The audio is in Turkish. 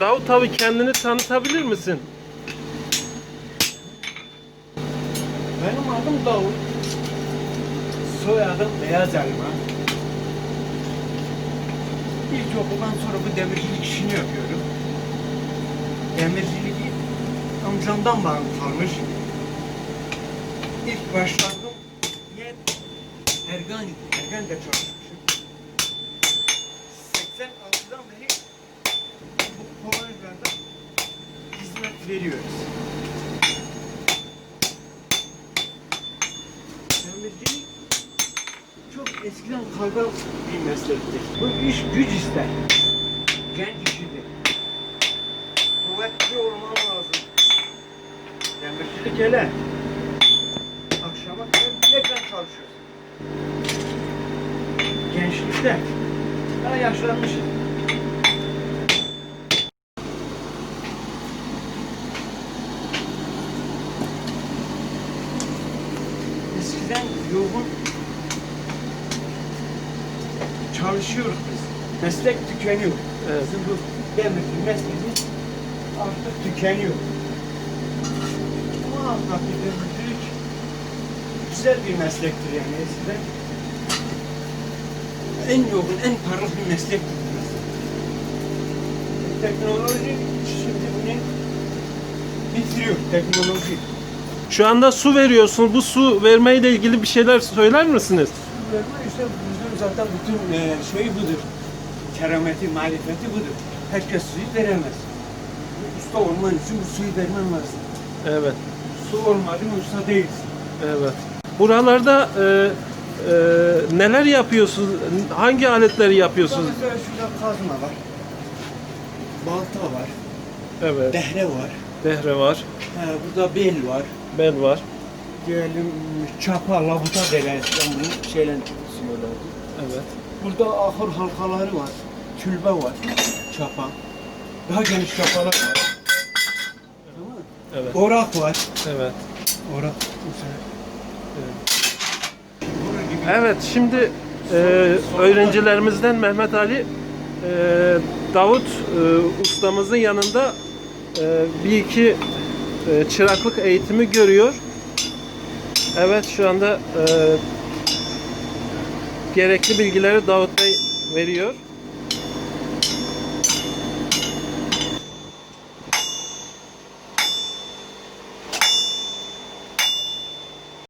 Davut abi kendini tanıtabilir misin? Benim adım Davut. Soyadım Beyaz Elma. İlkokuldan sonra bu demircilik işini yapıyorum. Demirciliği amcamdan bana kalmış. İlk yer Ergan, Ergan'da çalışmışım. Veriyoruz. Demircilik çok eskiden kalma bir meslektir. Bu iş güç ister. Genç işidir. Kuvvetli olman lazım. Demircilik hele. Akşama kadar bilekten çalışıyorsun. Gençlikte. Daha yaşlanmışız. Eskiden yoğun çalışıyoruz biz. Meslek tükeniyor. Evet. Bizim bu demirci mesleğimiz artık tükeniyor. Ama artık demircilik güzel bir meslektir yani eskiden. En yoğun, en parlak bir meslektir. Teknoloji şimdi bunu bitiriyor. Teknoloji. Şu anda su veriyorsun. Bu su vermeyle ilgili bir şeyler söyler misiniz? Verme işte bizim zaten bütün e, şey budur. Kerameti, marifeti budur. Herkes suyu veremez. Usta olman için bu suyu vermen lazım. Evet. Su olmadı usta değilsin. Evet. Buralarda e, e, neler yapıyorsunuz? Hangi aletleri Burada yapıyorsunuz? mesela şurada kazma var. Balta var. Evet. Dehre var. Dehre var. He, burada bel var. Bel var. Diyelim çapa, labuta derler. bunu şeyle siliyorlardı. Evet. Burada ahır halkaları var. Külbe var. Çapa. Daha geniş çapalar var. Evet. Orak var. Evet. Orak. Gibi. Evet şimdi e, öğrencilerimizden Mehmet Ali e, Davut e, ustamızın yanında e, bir iki e, çıraklık eğitimi görüyor. Evet şu anda e, gerekli bilgileri Davut Bey veriyor.